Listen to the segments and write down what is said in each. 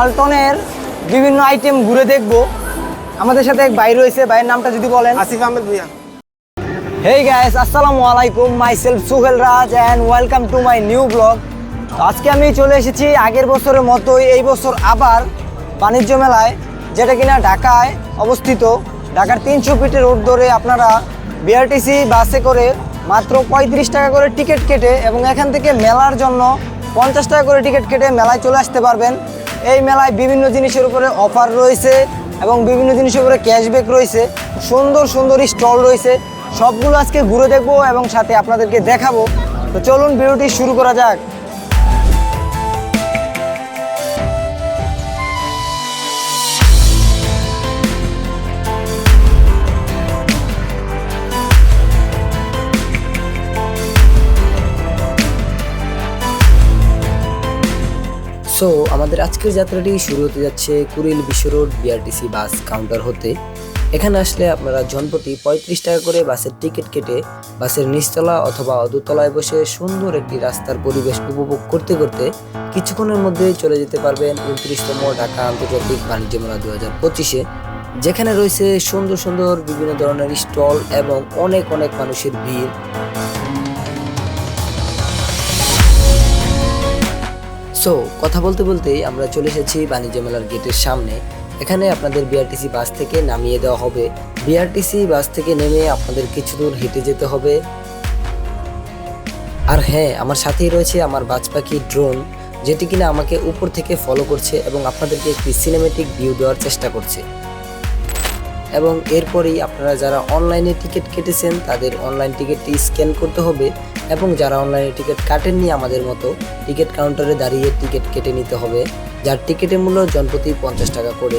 ওয়ালটনের বিভিন্ন আইটেম ঘুরে দেখব। আমাদের সাথে এক ভাই রয়েছে ভাইয়ের নামটা যদি বলেন। আসিফ আহমেদ ভুইয়া। হেই গাইস আসসালামু আলাইকুম myself Suhel Raj and welcome to my new vlog তো আজকে আমি চলে এসেছি আগের বছরের মতোই এই বছর আবার বাণিজ্য মেলায় যেটা কিনা ঢাকায় অবস্থিত। ঢাকার তিনশো ফিটের রোড ধরে আপনারা বিআরটিসি বাসে করে মাত্র পঁয়ত্রিশ টাকা করে টিকিট কেটে এবং এখান থেকে মেলার জন্য পঞ্চাশ টাকা করে টিকিট কেটে মেলায় চলে আসতে পারবেন। এই মেলায় বিভিন্ন জিনিসের উপরে অফার রয়েছে এবং বিভিন্ন জিনিসের উপরে ক্যাশব্যাক রয়েছে। সুন্দর সুন্দর স্টল রয়েছে। সবগুলো আজকে ঘুরে দেখব এবং সাথে আপনাদেরকে দেখাবো। তো চলুন ভিডিওটি শুরু করা যাক। সো আমাদের আজকের যাত্রাটি শুরু হতে যাচ্ছে কুড়িল বিশ্ব রোড বিআরটিসি বাস কাউন্টার হতে। এখানে আসলে আপনারা জনপ্রতি পঁয়ত্রিশ টাকা করে বাসের টিকিট কেটে বাসের নিচতলা অথবা অদুতলায় বসে সুন্দর একটি রাস্তার পরিবেশ উপভোগ করতে করতে কিছুক্ষণের মধ্যেই চলে যেতে পারবেন উনত্রিশতম ঢাকা আন্তর্জাতিক বাণিজ্য মেলা দু হাজার পঁচিশে, যেখানে রয়েছে সুন্দর সুন্দর বিভিন্ন ধরনের স্টল এবং অনেক অনেক মানুষের ভিড়। সো কথা বলতে বলতে আমরা চলে এসেছি বাণিজ্য মেলার গেটের সামনে। এখানে আপনাদের বিআরটিসি বাস থেকে নামিয়ে দেওয়া হবে। বিআরটিসি বাস থেকে নেমে আপনাদের কিছু দূর হেঁটে যেতে হবে। আর হ্যাঁ আমার সাথেই রয়েছে আমার বাজ পাখি ড্রোন, যেটি কিনা আমাকে উপর থেকে ফলো করছে এবং আপনাদেরকে একটি সিনেমেটিক ভিউ দেওয়ার চেষ্টা করছে। এবং এরপরেই আপনারা যারা অনলাইনে টিকিট কেটেছেন, তাদের অনলাইন টিকিটটি স্ক্যান করতে হবে এবং যারা অনলাইনে টিকিট কাটেননি, আমাদের মতো টিকিট কাউন্টারে দাঁড়িয়ে টিকিট কেটে নিতে হবে। যার টিকিটের মূল্য জনপ্রতি পঞ্চাশ টাকা করে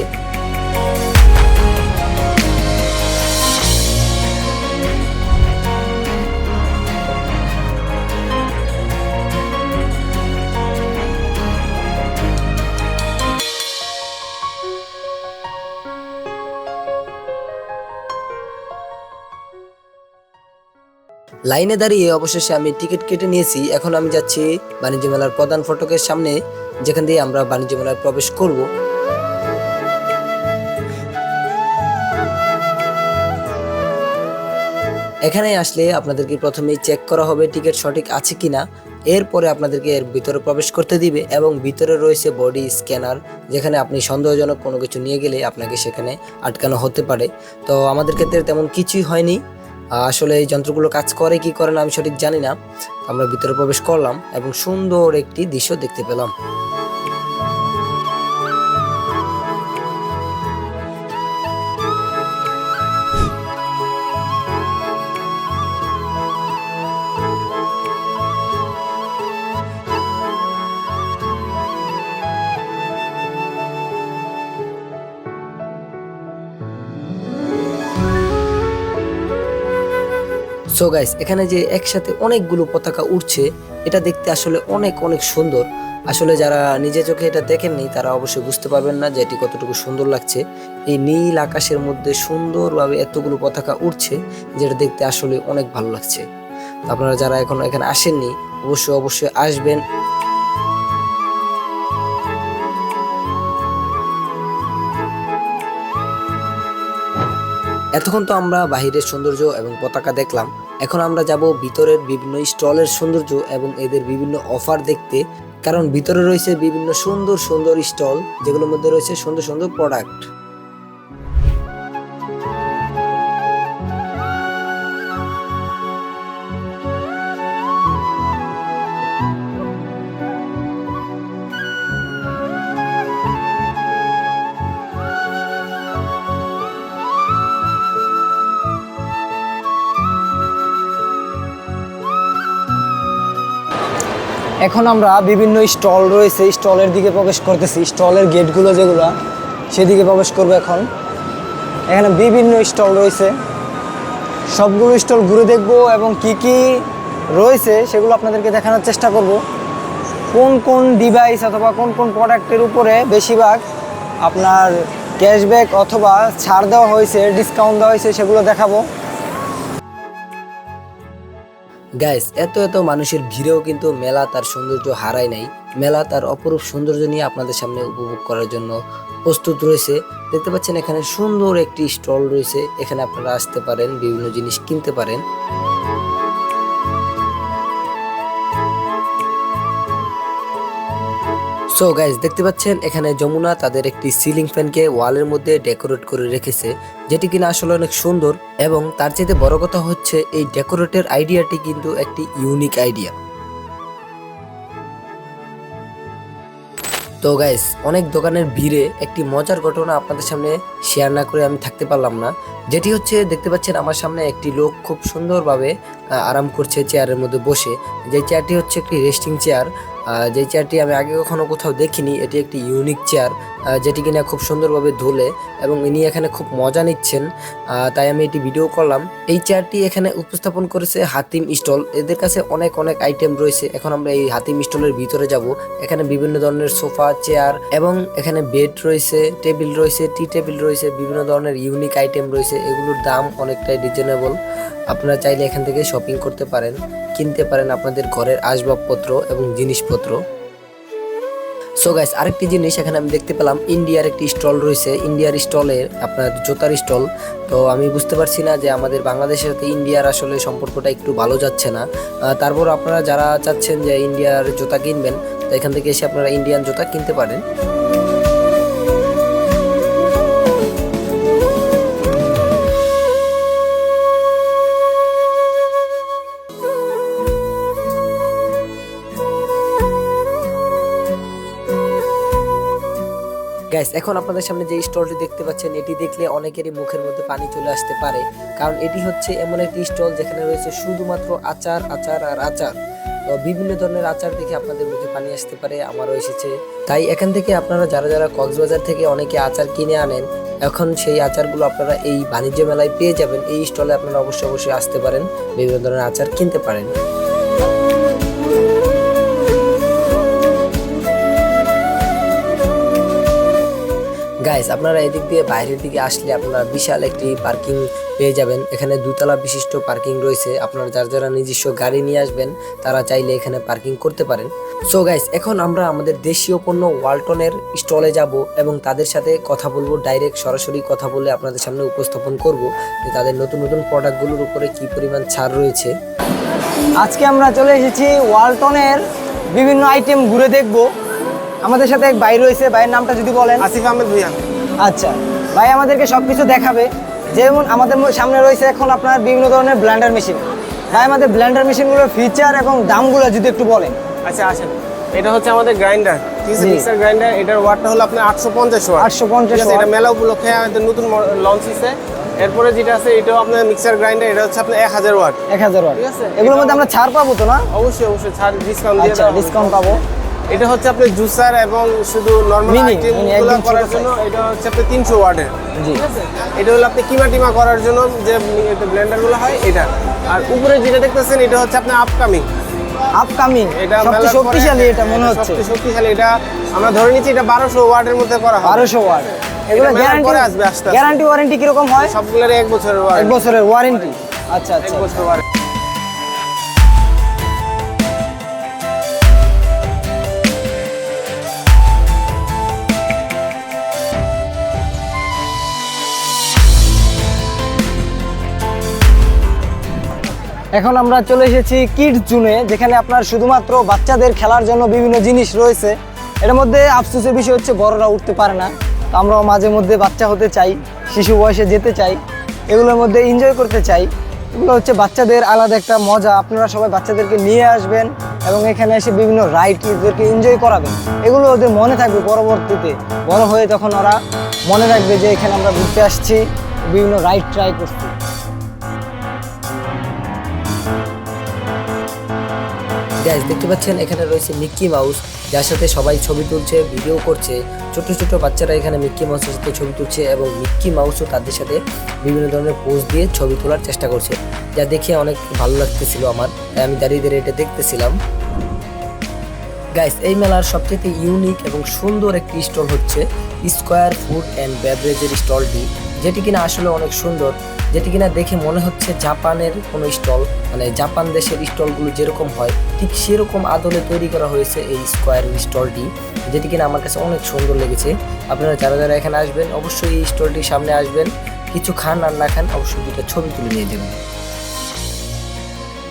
লাইনে দাঁড়িয়ে অবশেষে আমি টিকিট কেটে নিয়েছি। এখন আমি যাচ্ছি বাণিজ্য মেলার প্রধান ফটকের সামনে, যেখান দিয়ে আমরা বাণিজ্য মেলায় প্রবেশ করব। এখানে আসলে আপনাদেরকে প্রথমেই চেক করা হবে টিকিট সঠিক আছে কিনা। এরপরে আপনাদেরকে এর ভিতরে প্রবেশ করতে দিবে এবং ভিতরে রয়েছে বডি স্ক্যানার, যেখানে আপনি সন্দেহজনক কোনো কিছু নিয়ে গেলে আপনাকে সেখানে আটকানো হতে পারে। তো আমাদের ক্ষেত্রে তেমন কিছুই হয়নি। আসলে এই যন্ত্রগুলো কাজ করে, কি করে না আমি সঠিক জানি না। আমরা ভিতরে প্রবেশ করলাম এবং সুন্দর একটি দৃশ্য দেখতে পেলাম। সো গাইস এখানে যে একসাথে অনেকগুলো পতাকা উঠছে এটা দেখতে আসলে অনেক অনেক সুন্দর। আসলে যারা নিজে চোখে এটা দেখেননি, তারা অবশ্যই বুঝতে পারবেন না যে এটি কতটুকু সুন্দর লাগছে। এই নীল আকাশের মধ্যে সুন্দরভাবে এতগুলো পতাকা উঠছে যেটা দেখতে আসলে অনেক ভালো লাগছে। আপনারা যারা এখনও এখানে আসেননি, অবশ্যই অবশ্যই আসবেন। এতক্ষণ তো আমরা বাহিরের সৌন্দর্য এবং পতাকা দেখলাম। এখন আমরা যাব ভিতরের বিভিন্ন স্টলের সৌন্দর্য এবং এদের বিভিন্ন অফার দেখতে। কারণ ভিতরে রয়েছে বিভিন্ন সুন্দর সুন্দর স্টল, যেগুলোর মধ্যে রয়েছে সুন্দর সুন্দর প্রোডাক্ট এখন আমরা বিভিন্ন স্টল রয়েছে, স্টলের দিকে প্রবেশ করতেছি। স্টলের গেটগুলো যেগুলো, সেদিকে প্রবেশ করব এখন। এখানে বিভিন্ন স্টল রয়েছে। সবগুলো স্টল ঘুরে দেখব এবং কি কি রয়েছে সেগুলো আপনাদেরকে দেখানোর চেষ্টা করব। কোন কোন ডিভাইস অথবা কোন কোন প্রোডাক্টের উপরে বেশিরভাগ আপনার ক্যাশব্যাক অথবা ছাড় দেওয়া হয়েছে ডিসকাউন্ট দেওয়া হয়েছে, সেগুলো দেখাবো। গাইস এত এত মানুষের ভিড়েও কিন্তু মেলা তার সৌন্দর্য হারায় নাই। মেলা তার অপরূপ সৌন্দর্য নিয়ে আপনাদের সামনে উপভোগ করার জন্য প্রস্তুত রয়েছে। দেখতে পাচ্ছেন এখানে সুন্দর একটি স্টল রয়েছে। এখানে আপনারা আসতে পারেন, বিভিন্ন জিনিস কিনতে পারেন। সো গাইজ দেখতে পাচ্ছেন, এখানে যমুনা তাদের একটি সিলিং ফ্যানকে ওয়ালের মধ্যে ডেকোরেট করে রেখেছে, যেটি কিনা আসলে অনেক সুন্দর এবং তার চাইতে বড় কথা হচ্ছে এই ডেকোরেটের আইডিয়াটি কিন্তু একটি ইউনিক আইডিয়া তো গাইস অনেক দোকানের ভিড়ে একটি মজার ঘটনা আপনাদের সামনে শেয়ার না করে আমি থাকতে পারলাম না, যেটি হচ্ছে, দেখতে পাচ্ছেন, আমার সামনে একটি লোক খুব সুন্দরভাবে আরাম করছে চেয়ারের মধ্যে বসে, যে চেয়ারটি হচ্ছে একটি রেস্টিং চেয়ার যে চেয়ারটি আমি আগে কখনো কোথাও দেখিনি, এটি একটি ইউনিক চেয়ার যেটি কিনা খুব সুন্দরভাবে ধুলে এবং ইনি এখানে খুব মজা নিচ্ছেন। তাই আমি এটি ভিডিও করলাম। এই চেয়ারটি এখানে উপস্থাপন করেছে হাতিম স্টল। এদের কাছে অনেক অনেক আইটেম রয়েছে। এখন আমরা এই হাতিম স্টলের ভিতরে যাব। এখানে বিভিন্ন ধরনের সোফা চেয়ার এবং এখানে বেড রয়েছে টেবিল রয়েছে টি টেবিল রয়েছে, বিভিন্ন ধরনের ইউনিক আইটেম রয়েছে। এগুলোর দাম অনেকটাই রিজনেবল আপনারা চাইলে এখান থেকে শপিং করতে পারেন, কিনতে পারেন আপনাদের ঘরের আসবাবপত্র এবং জিনিসপত্র। সো গাইস আরেকটি জিনিস এখানে আমি দেখতে পেলাম ইন্ডিয়ার একটি স্টল রয়েছে। ইন্ডিয়ার স্টলে আপনার জুতার স্টল তো আমি বুঝতে পারছি না যে আমাদের বাংলাদেশের সাথে ইন্ডিয়ার আসলে সম্পর্কটা একটু ভালো যাচ্ছে না। তারপর আপনারা যারা চাচ্ছেন যে ইন্ডিয়ার জুতা কিনবেন, তো এখান থেকে এসে আপনারা ইন্ডিয়ান জুতা কিনতে পারেন। গ্যাস এখন আপনাদের সামনে যে স্টলটি দেখতে পাচ্ছেন, এটি দেখলে অনেকেরই মুখের মধ্যে পানি চলে আসতে পারে। কারণ এটি হচ্ছে এমন একটি স্টল যেখানে রয়েছে শুধুমাত্র আচার আচার আর আচার। তো বিভিন্ন ধরনের আচার দেখে আপনাদের মুখে পানি আসতে পারে, আমারও এসেছে। তাই এখান থেকে আপনারা যারা যারা কক্সবাজার থেকে অনেকে আচার কিনে আনেন, এখন সেই আচারগুলো আপনারা এই বাণিজ্য মেলায় পেয়ে যাবেন। এই স্টলে আপনারা অবশ্যই অবশ্যই আসতে পারেন, বিভিন্ন ধরনের আচার কিনতে পারেন। গাইস আপনারা এদিক দিয়ে বাইরের দিকে আসলে আপনারা বিশাল একটি পার্কিং পেয়ে যাবেন। এখানে দুতলা বিশিষ্ট পার্কিং রয়েছে। আপনারা যারা যারা নিজস্ব গাড়ি নিয়ে আসবেন, তারা চাইলে এখানে পার্কিং করতে পারেন। সো গাইস এখন আমরা আমাদের দেশীয় পণ্য ওয়ালটনের স্টলে যাব এবং তাদের সাথে কথা বলব ডাইরেক্ট সরাসরি কথা বলে আপনাদের সামনে উপস্থাপন করব যে তাদের নতুন নতুন প্রোডাক্টগুলোর উপরে কি পরিমাণ ছাড় রয়েছে। আজকে আমরা চলে এসেছি ওয়ালটনের বিভিন্ন আইটেম ঘুরে দেখব। আমাদের সাথে এক ভাই রয়েছে ভাইয়ের নামটা যদি বলেন। আসিফ আহমেদ ভুইয়া। আচ্ছা ভাই আমাদেরকে সব কিছু দেখাবে। যেমন আমাদের সামনে রয়েছে এখন আপনার বিভিন্ন ধরনের ব্ল্যান্ডার মেশিন ভাই আমাদের ব্ল্যান্ডার মেশিনগুলোর ফিচার এবং দামগুলো যদি একটু বলেন। আচ্ছা আসেন। এটা হচ্ছে আমাদের গ্রাইন্ডার। মিক্সার গ্রাইন্ডার এটার ওয়াটটা হলো আপনার আটশো পঞ্চাশ ওয়াট। 850 ঠিক এটা মেলা উপলক্ষে আমাদের নতুন লঞ্চ হয়েছে এরপরে যেটা আছে এটাও আপনার মিক্সার গ্রাইন্ডার এটা হচ্ছে আপনার এক হাজার ওয়াট। এক হাজার ওয়াট। ঠিক আছে। এগুলোর মধ্যে আমরা ছাড় পাবো তো না? অবশ্যই অবশ্যই ছাড় ডিসকাউন্ট দিয়ে আচ্ছা। ডিসকাউন্ট পাবো। এটা হচ্ছে আপনার জুসার এবং শুধু নর্মাল Mini, আইটেম mini, একদম ছোট করার জন্য এটা হচ্ছে আপনার তিনশো ওয়াটের। জি। ঠিক আছে? এটা হলো আপনি কিমা টিমা করার জন্য যে ব্লেন্ডারগুলো হয় এটা। আর উপরে যেটা দেখতেছেন এটা হচ্ছে আপনার আপকামিং আপকামিং এটা সবচেয়ে শক্তিশালী এটা মনে হচ্ছে। সবচেয়ে শক্তিশালী এটা আমরা ধরে নিচ্ছি এটা বারোশো ওয়াটের মধ্যে করা হবে। বারোশো ওয়াট। এগুলো গ্যারান্টি পরে আসবে আস্তে। গ্যারান্টি ওয়ারেন্টি কীরকম হয়? সবগুলোর এক বছরের ওয়ারেন্টি এক বছরের ওয়ারেন্টি আচ্ছা আচ্ছা এক আচ্ছা। বছর ওয়ারেন্টি এখন আমরা চলে এসেছি কিডস জুনে যেখানে আপনার শুধুমাত্র বাচ্চাদের খেলার জন্য বিভিন্ন জিনিস রয়েছে। এর মধ্যে আফসোসের বিষয় হচ্ছে বড়রা উঠতে পারে না। তো আমরাও মাঝে মধ্যে বাচ্চা হতে চাই, শিশু বয়সে যেতে চাই, এগুলোর মধ্যে এনজয় করতে চাই। এগুলো হচ্ছে বাচ্চাদের আলাদা একটা মজা। আপনারা সবাই বাচ্চাদেরকে নিয়ে আসবেন এবং এখানে এসে বিভিন্ন রাইড ওদেরকে এনজয় করাবেন। এগুলো ওদের মনে থাকবে পরবর্তীতে। বড় হয়ে তখন ওরা মনে রাখবে যে এখানে আমরা ঘুরতে আসছি, বিভিন্ন রাইড ট্রাই করছি। গ্যাস দেখতে পাচ্ছেন, এখানে রয়েছে মিক্কি মাউস যার সাথে সবাই ছবি তুলছে ভিডিও করছে। ছোট ছোট বাচ্চারা এখানে মিক্কি মাউসের সাথে ছবি তুলছে এবং মিক্কি মাউসও তাদের সাথে বিভিন্ন ধরনের পোজ দিয়ে ছবি তোলার চেষ্টা করছে। যা দেখে অনেক ভালো লাগতেছিল আমার, তাই আমি দাঁড়িয়ে দাঁড়িয়ে এটা দেখতেছিলাম। গাইস এই মেলার সবচেয়ে ইউনিক এবং সুন্দর একটি স্টল হচ্ছে স্কোয়ার ফুড অ্যান্ড বেভারেজের স্টলটি যেটি কিনা আসলে অনেক সুন্দর। যেটি কিনা দেখে মনে হচ্ছে জাপানের কোনো স্টল মানে জাপান দেশের স্টলগুলো যেরকম হয়, ঠিক সেরকম আদলে তৈরি করা হয়েছে এই স্কোয়ার স্টলটি, যেটি কিনা আমার কাছে অনেক সুন্দর লেগেছে। আপনারা যারা যারা এখানে আসবেন, অবশ্যই এই স্টলটির সামনে আসবেন। কিছু খান আর না খান, অবশ্যই দুটো ছবি তুলে নিয়ে যাবেন।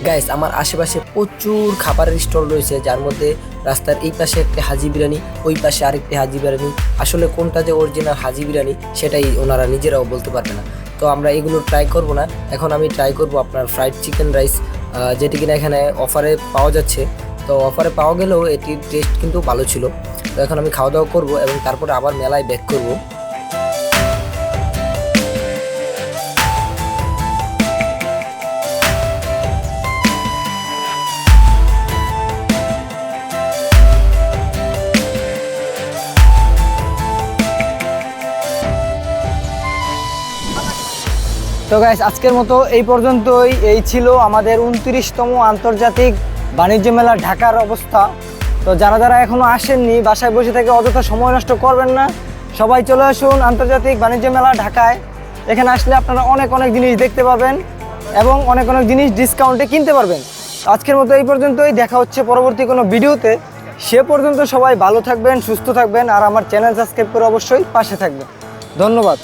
গাইস আমার আশেপাশে প্রচুর খাবারের স্টল রয়েছে, যার মধ্যে রাস্তার এই পাশে একটা হাজি বিরিয়ানি, ওই পাশে আরেকটি হাজি বিরিয়ানি। আসলে কোনটা যে অরিজিনাল হাজি বিরিয়ানি, সেটাই ওনারা নিজেরাও বলতে পারবে না। তো আমরা এগুলো ট্রাই করব না। এখন আমি ট্রাই করব আপনার ফ্রাইড চিকেন রাইস যেটি কিনা এখানে অফারে পাওয়া যাচ্ছে। তো অফারে পাওয়া গেলেও এটির টেস্ট কিন্তু ভালো ছিল। তো এখন আমি খাওয়া দাওয়া করব এবং তারপরে আবার মেলায় ব্যাক করব। তো গাইস আজকের মতো এই পর্যন্তই। এই ছিল আমাদের উনত্রিশতম আন্তর্জাতিক বাণিজ্য মেলা ঢাকার অবস্থা। তো যারা যারা এখনও আসেননি, বাসায় বসে থেকে অযথা সময় নষ্ট করবেন না। সবাই চলে আসুন আন্তর্জাতিক বাণিজ্য মেলা ঢাকায়। এখানে আসলে আপনারা অনেক অনেক জিনিস দেখতে পাবেন এবং অনেক অনেক জিনিস ডিসকাউন্টে কিনতে পারবেন। আজকের মতো এই পর্যন্তই, দেখা হচ্ছে পরবর্তী কোনো ভিডিওতে। সে পর্যন্ত সবাই ভালো থাকবেন, সুস্থ থাকবেন, আর আমার চ্যানেল সাবস্ক্রাইব করে অবশ্যই পাশে থাকবেন। ধন্যবাদ।